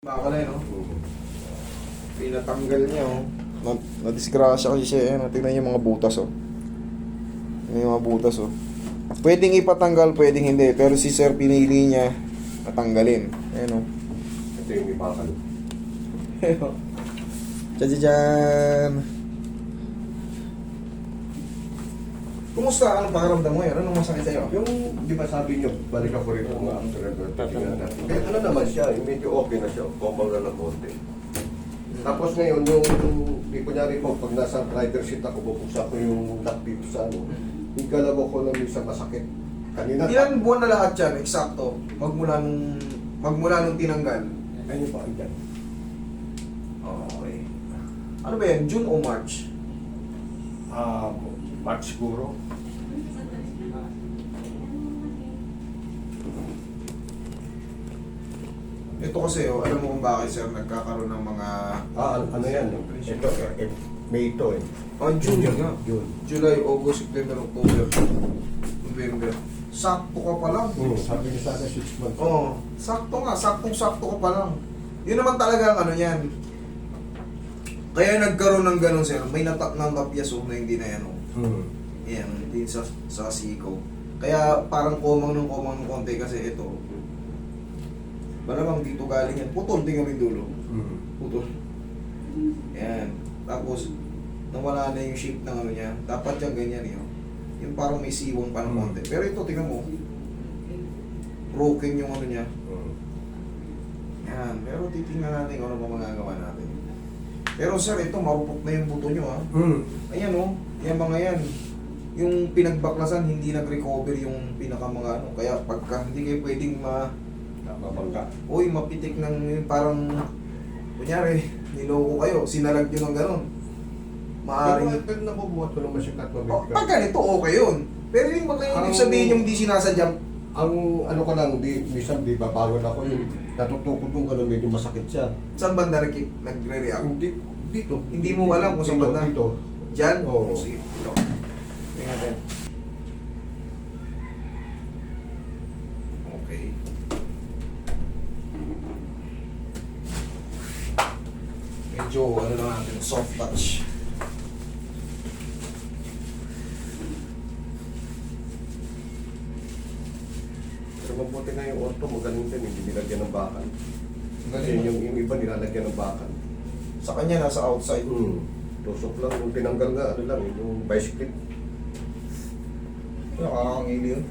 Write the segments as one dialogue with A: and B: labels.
A: Baka na no? Pinatanggal niya oh. Na, na-disgrasya kasi siya. Oh. tingnan niyo yung mga butas oh. Tingnan yung mga butas oh. Pwedeng ipatanggal, pwedeng hindi. Pero si sir pinili niya natanggalin. Ayan oh.
B: Ito yung ibakal.
A: Ayan oh. Tadadyan! Kumusta? Anong pakiramdam mo yan? Anong masakit sa'yo?
B: Yung, di ba sabi niyo, balik ako rito mga after and. Kaya ano naman siya, yung medyo okay na siya, kumbang na ng konti. Tapos ngayon, yung, di kunyari po, pag nasa driver seat ako, bubuksan ko yung lock dito sa ano, yung galaw ko na minsan masakit. Kanina,
A: Ilan buwan na lahat yan? Eksakto. Magmula nung, magmula nung tinanggal.
B: ayun pa, dyan.
A: Okay. Ano ba yan? June o March?
B: Ah, March siguro.
A: Ito kasi, oh, alam mo kung bakit sir nagkakaroon ng mga...
B: Ah, ano yan? Ito, eh, May ito eh.
A: Oh, June nga.
B: June.
A: July, August, September, October, November. Sakto ka pa lang.
B: Hmm, sabi niya sa akin, 6 months.
A: Oo. Oh, sakto nga. Saktong-sakto ka pa lang. Yun naman talaga ang ano yan. Kaya nagkaroon ng ganun sir. May natak ng tapyaso na hindi na yan. Oh.
B: Hmm.
A: Yan, hindi sa, sa siko. Kaya parang komang ng komang ng konti kasi ito. Malamang dito galing yan. Putol, tingnan mo yung dulo.
B: Hmm.
A: Putol. Yan. Tapos, nawala na yung shape ng ano niya. Dapat yung ganyan yun. Yung parang may siwang pa ng
B: Hmm.
A: konti. Pero ito, tingnan mo. Broken yung ano niya.
B: Hmm.
A: Yan. Pero titingnan natin kung ano pa magagawa natin. Pero sir, ito marupok na yung buto nyo ha.
B: Hmm.
A: Ayan oh, yan mga yan. Yung pinagbaklasan, hindi nag-recover yung pinaka mga ano. Kaya pagka hindi kayo pwedeng ma...
B: Mabangga.
A: Uy, mapitik ng yung parang... Kunyari, niloko kayo, sinalag nyo ng ganun.
B: Pero
A: Maaring...
B: pag nabubuhat ko naman siya kat
A: Oh, pag ganito, okay yun. Pero yung mga yung sabihin yung di sinasadyang...
B: Ang ano ko lang, di, minsan di babagon ako yung natutukod yung gano'n, medyo masakit siya.
A: Saan nag- nagre-react?
B: Hindi, dito.
A: Hindi mo alam kung saan
B: Dito,
A: banda?
B: Dito.
A: Diyan?
B: Oo.
A: Sige, ito. Tingnan natin. Okay. Medyo ano lang natin, soft touch.
B: Pero mabuti nga yung orto, magaling din, hindi nilagyan ng bakal. Kasi yung, yung iba nilalagyan ng bakal.
A: Sa kanya nasa outside.
B: Hmm. Tusok lang, yung tinanggal nga, ano lang, yung bicycle.
A: Nakakangili yun.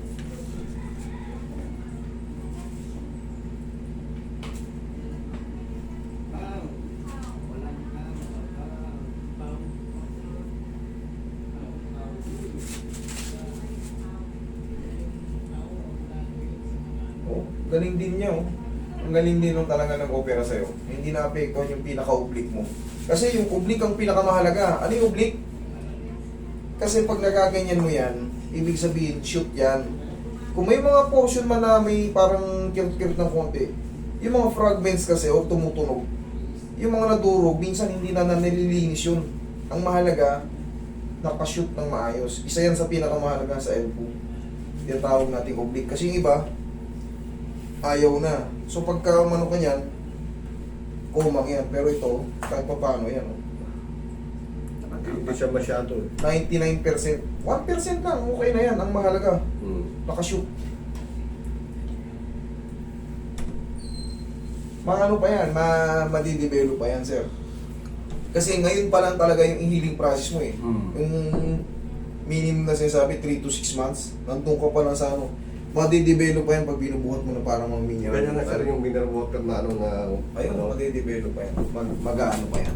A: Oh, galing din niya oh. Ang galing din nung talaga nag-opera sa'yo. Hindi na-apektuhan yung pinaka-oblique mo. Kasi yung oblique ang pinakamahalaga. Ano yung oblique? Kasi pag nagaganyan mo yan, ibig sabihin, shoot yan. Kung may mga portion man na may parang kirot-kirot ng konti, yung mga fragments kasi o tumutunog, yung mga nadurog, minsan hindi na nalilinis yun. Ang mahalaga, nakashoot ng maayos. Isa yan sa pinakamahalaga sa elbow. Tinatawag natin oblique. Kasi yung iba, ayaw na. So pagka umano ka yan, kumang yan. Pero ito, kahit pa paano yan. oh.
B: Hindi siya masyado. eh.
A: 99%. 1% lang, okay na yan. Ang mahalaga,
B: Hmm.
A: nakashoot. Mga ano pa yan, ma madidevelop pa yan, sir. Kasi ngayon pa lang talaga yung healing process mo eh.
B: Hmm.
A: Yung minimum na sinasabi, 3 to 6 months, nandun ka pa lang sa ano, madidevelop pa yan pag binubuhat mo na parang mga mineral.
B: Ganyan na sir yung mineral water na ano na...
A: Ayun,
B: ano,
A: madidevelop pa yan. Mag, mag-ano pa yan.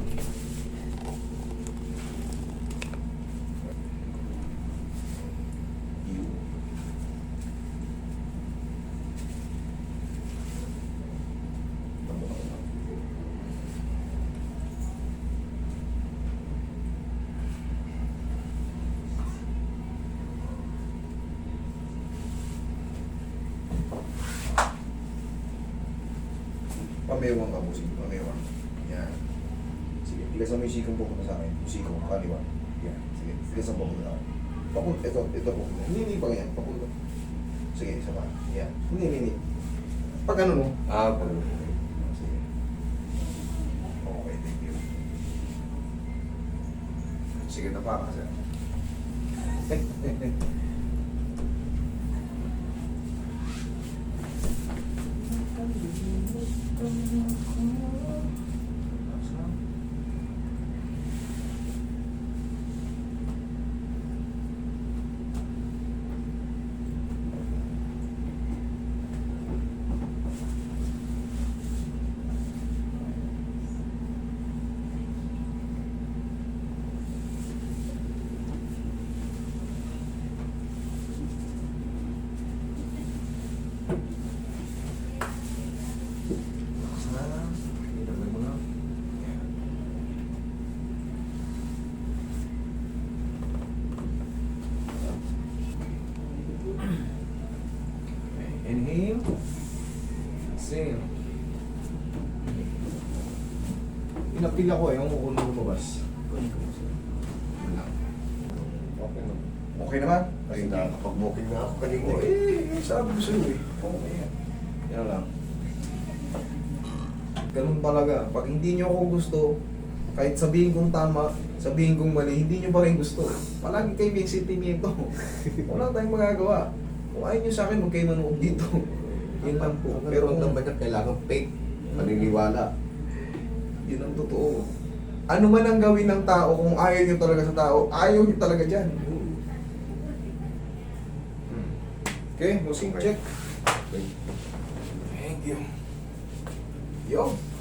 A: Pamewang ka, busing. Pamewang. Yan. Sige, tigasan mo yung sikong pupunta sa akin. Yung sikong, kaliwa. Yan. Sige, tigasan pupunta sa akin. Papunta, ito, ito pupunta. Hindi pa ganyan, papunta. Sige, isa pa. Yan. Hindi, hindi, hindi. Pag ano mo?
B: Ah, pag
A: ano mo. Sige na pa kasi. Thank you. Exhale. Inapil ako eh, yung kung lumabas.
B: Okay na.
A: Okay naman?
B: Kasi nakakapag-booking na ako kanina.
A: Oh,
B: eh.
A: eh, sabi ko sa'yo eh. Okay yan. Yan lang. Ganun talaga. Pag hindi nyo ako gusto, kahit sabihin kong tama, sabihin kong mali, hindi nyo pa rin gusto. Palagi kayo may sentimento. Wala tayong magagawa. Kung ayaw nyo sa akin, huwag kayo manood dito. Yun lang po.
B: Pero ang naman niya, kailangan faith, paniniwala.
A: yun ang totoo. Ano man ang gawin ng tao, kung ayaw nyo talaga sa tao, ayaw nyo talaga dyan. Okay, musing check. Thank you. Yo.